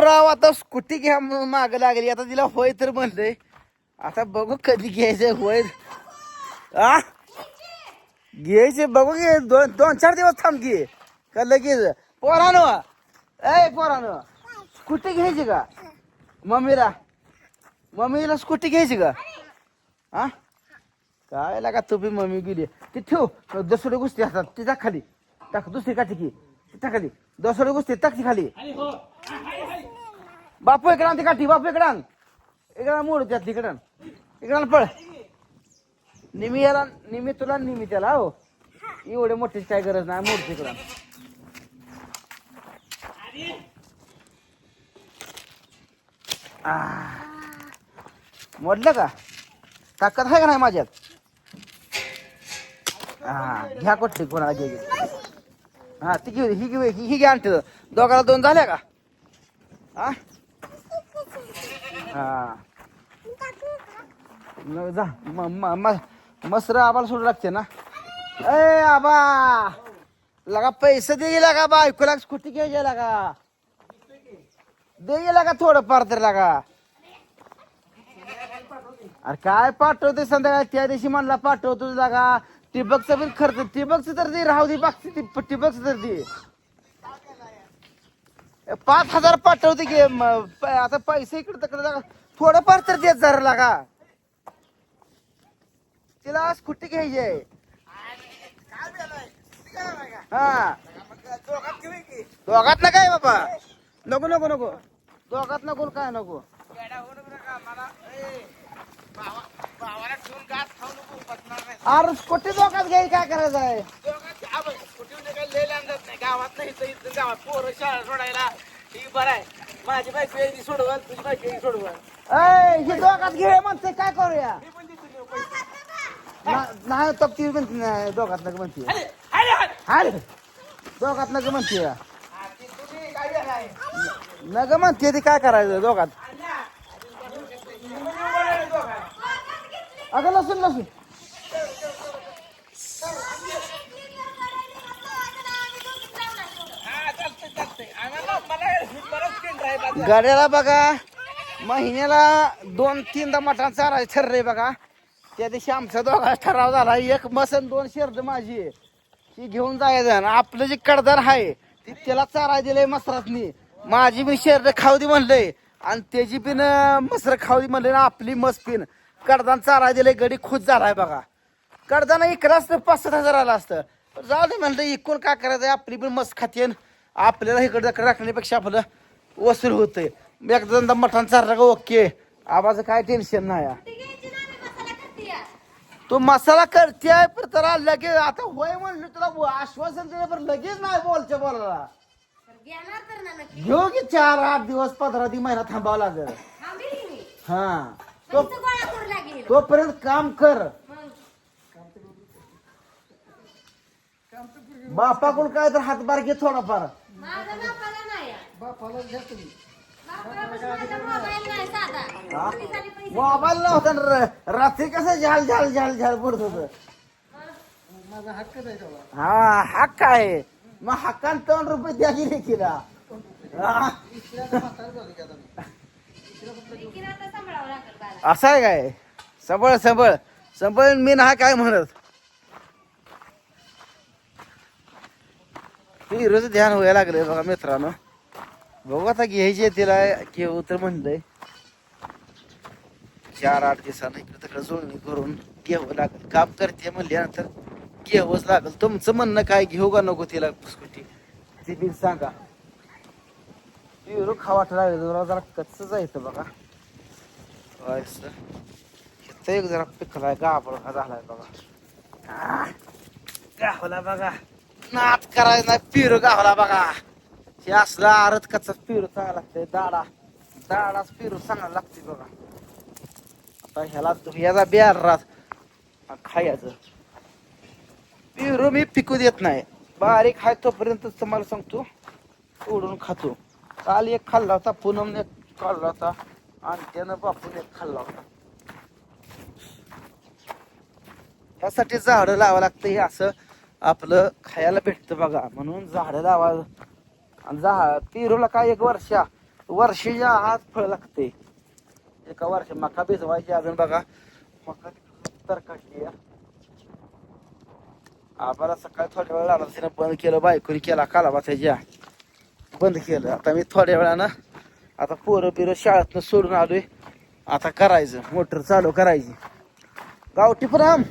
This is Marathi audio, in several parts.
राव आता स्कूटी घ्या माग लागली. आता तिला होय तर म्हणलंय. आता बघू कधी घ्यायचंय होय. आ? घ्यायचे बघू घे दोन दोन चार दिवस थांब घे का लगेच? पोरानो ए पोरानो स्कूटी घ्यायची का? मम्मीला मम्मीला स्कूटी घ्यायची का? हा काय लागा तू बी मम्मी गेली. ती ठेव दसोडी गोष्टी असतात ती टाक खाली. टाक दुसरी काठी की ती टाक खाली. दसोडी गोष्टी टाक ती खाली. बापू इकडं ती काठी बापू इकडं इकडं मोड त्यात इकडं इकडं पळ. निमी याला निमी तुला निमी त्याला हो. एवढे मोठीच काय गरज नाही मोड तिकडं मोडलं का? ताकद आहे का नाही माझ्यात? हा घ्या कुठली कोणाला घे हा ती घेऊ ही घेऊ ही घ्या आणते दोघाला दोन झाल्या का? हा हा. न जा म- म- म- मसर आबाला सोडू लागते ना? ए आबा! लगा पैसे दे लागा बायकोला स्कूटी घ्यायची लागा दे गेला का थोडं फार तर लागा? अरे काय पाठवते संध्याकाळ? त्या दिवशी म्हणला पाठवतो लागा टिबकचं पण खर्च टिबकचं तर दे राहू दे बाकी टिबकचं तर दे. पाच हजार पाठवते की म, प- आता पैसे इकडे तिकडे लागा. थोडं फार तर देत जरा लागा. तिला स्कूटी घ्यायची? आहे हा. दोघात ना काय बाबा? नको नको नको. दोघात नको काय नको? अरे स्कूटी दोघात घ्याय काय करायचं आहे गावात नाही तर इथं गावात. पोरं शाळा सोडायला. ही बरं आहे. माझी बायको येईल सोडवल. तुझी बायको येईल सोडवल. ऐ ही दोघात घे म्हणते. काय करूया? मी पण देतो देऊ पैसे. ना- नाही तर ती म्हणते नाही, दोघात नका म्हणते. अरे, अरे, अरे. अरे दोघात नका म्हणते. ती तुम्ही काय म्हणते ती काय करायचं दोघात? अगं लसूण लसूण हा, चालतंय, चालतंय. आम्हाला- मला ही बरंच केंद्र आहे बाजार. गड्याला बघा महिन्याला दोन तीनदा मटण चारायचं ठरलंय बघा. त्या दिवशी आमचा दोघा ठराव झाला एक मसन दोन शर्द माझी. ती घेऊन जायचं आणि आपलं जे कडदार आहे ती त्याला चाराय दिलंय मसरातनी. माझी मी शर्द खाऊ दे म्हणलंय आणि त्याची पिन मसर खाऊ दे म्हणले ना आपली मस पिन कडदान चाराय दिलंय गडी खुश झालाय बघा. कडदाना इकडं असतं पासष्ट हजार आलं असतं. पण जाऊ दे म्हणलं इकून काय करायचं आपली पण मस्त खातेन. आपल्याला इकडं राखण्यापेक्षा आपलं वसूल होते एकदा दोनदा मटण चारला का ओके. आवाज काय टेन्शन नाही तू मसाला करते पण त्याला लगेच आता होय म्हणलं तुला आश्वासन दिलं पण लगेच नाही बोलच्या बोलायला. घेऊ की चार आठ दिवस पंधरा दिवस महिना थांबावं लागेल. हा. तो तोपर्यंत काम कर. बापाकडून काय तर हातभार घे थोडाफार. मोबाईल नव्हता ना. रात्री कसं झाल झाल झाल झाल पडत होत. हा हक्क आहे. मग हक्कान दोन रुपये द्या की लेकीला हा. असं आहे काय? सबळ सबळ सबळ मी ना काय म्हणत? हिरोच ध्यान व्हायला लागले बघा मित्रांनो. बघू आता घ्यायचे तिला. घेऊ तर म्हणलंय. चार आठ दिवसानं इकडे तिकडे जोडणी करून घ्यावं लागेल. काम करते म्हणल्यानंतर घ्यावंच लागेल. तुमचं म्हणणं काय? घेऊ का नको तिला स्कूटी ती बिन सांगा. हिरो खावाट लागेल. जरा जरा कच्च जायचं बघा. काय इथं एक जरा पिकलाय. गाभळा का झालाय बघा. गावला बघा. नात करायचं नाही. पिरू गावला बघा. हे असलं आरत कच्चा पिरू चांगला लागतंय दाडा. दाडाच पेरू चांगला लागते बघा. आता ह्याला ह्याचा बिहार राहत खायचं. पेरू मी पिकू देत नाही. बारीक हाय तोपर्यंत तुम्हाला सांगतो. तोडून खातो. काल एक खाल्ला होता पूनम एक खाल्ला होता. आणि त्यानं बापून एक खाल्ला होता. यासाठी झाडं लावा लागतं हे असं आपलं खायला भेटतं बघा. म्हणून झाडं लावा आणि झा पेरूला काय एक वर्षा वर्षीच्या आत फळ लागते. एका वर्ष मका भिजवायची अजून बघा. मका तर काढली. आम्हाला सकाळी थोड्या वेळ लागला तिनं बंद केलं बायकोनी केला काला बसायच्या बंद केलं. आता मी थोड्या वेळानं आता पोरं बिरं शाळेतनं सोडून आलोय. आता करायचं मोटर चालू करायची. गावठी राम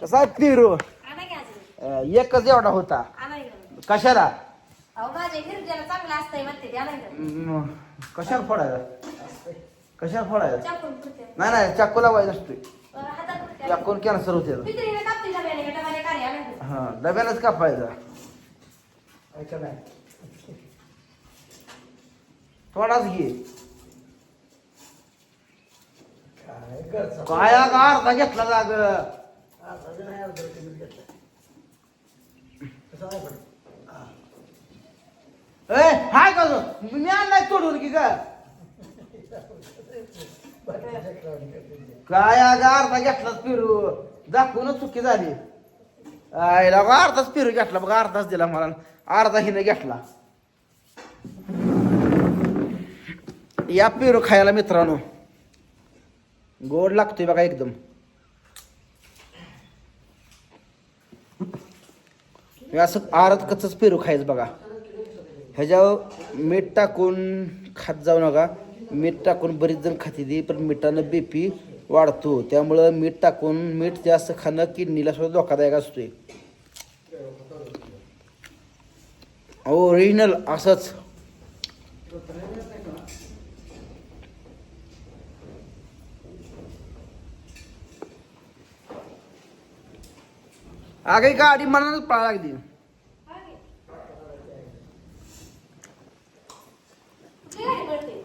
कसा आहे पिरू? एकच एवढा होता. कशाला? अहो माझ्या हिरड्याला चांगलं असतंय म्हणते. म, कशाला फोडायचा कशाला चाकून पुरते. नाही नाही चाकू लावायचा नसतोय बरं, हातात पुरते. चाकून कॅन्सर होते पितळीने डब्याने, का डब्याने. हा डब्यालाच कापायचा. थोडाच घे. काय अगं अर्धा घेतला जाग? ए हाय का मी आणलाय तोडून की का काय अगं अर्धा घेतलाच पिरू दाखवून चुकी झाली. आईला बघा अर्धाच पिरू घेतला बघा अर्धाच दिला मला. अर्धा हिने घेतला. या पेरू खायला मित्रांनो. गोड लागतोय बघा एकदम. असं आरत कच पेरू खायचं बघा. ह्याच्यावर मीठ टाकून खात जाऊ नका. मीठ टाकून बरीच जण खाते ती पण मिठानं बीपी वाढतो. त्यामुळं मीठ टाकून मीठ जास्त खाणं किडनीला सुद्धा धोकादायक असतोय. ओरिजिनल असंच. अगे गाडी मनानच पळा लागली कुठली गाडी पडते?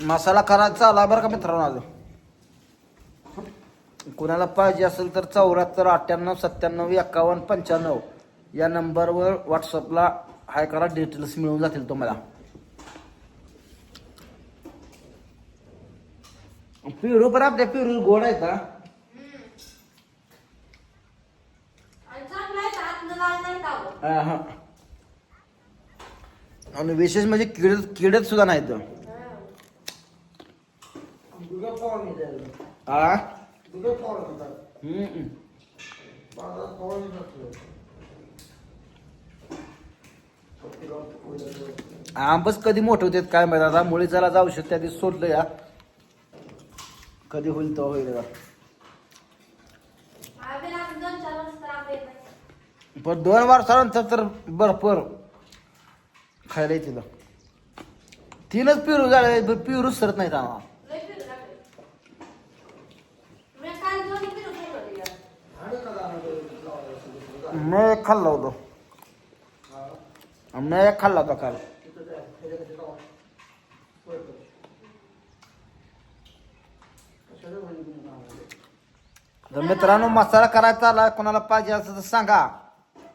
मसाला करायचा चालला बरं का मित्रांनो आज कुणाला पाहिजे असेल तर चौऱ्याहत्तर अठ्ठ्याण्णव सत्त्याण्णव एकावन्न पंच्याण्णव या नंबरवर व्हॉट्सअपला हाय करा डिटेल्स मिळून जातील तुम्हाला. पिरू पण आपल्या पिरू गोड आहेत आणि का हो? आणि विशेष म्हणजे किडत किडत सुद्धा नाहीत. हं. हम्म. आंबच कधी मोठे होते काय माहिती? आता मुळे जरा जाऊ शकते त्या दिवशी सोडलं या. कधी होईल तो होईल. पण दोन वर्षानंतर तर भरपूर खायला येतील. तीनच पिरू झाले पिरूच सरत नाही आम्हाला लय पिरू लागले. मी काल दोन्ही पिरू खाल्ले होते का? मी एक खाल्ला होतो मी एक खाल्ला होता काल तर मित्रांनो मसाला करायचा आला कोणाला पाहिजे असं तर सांगा.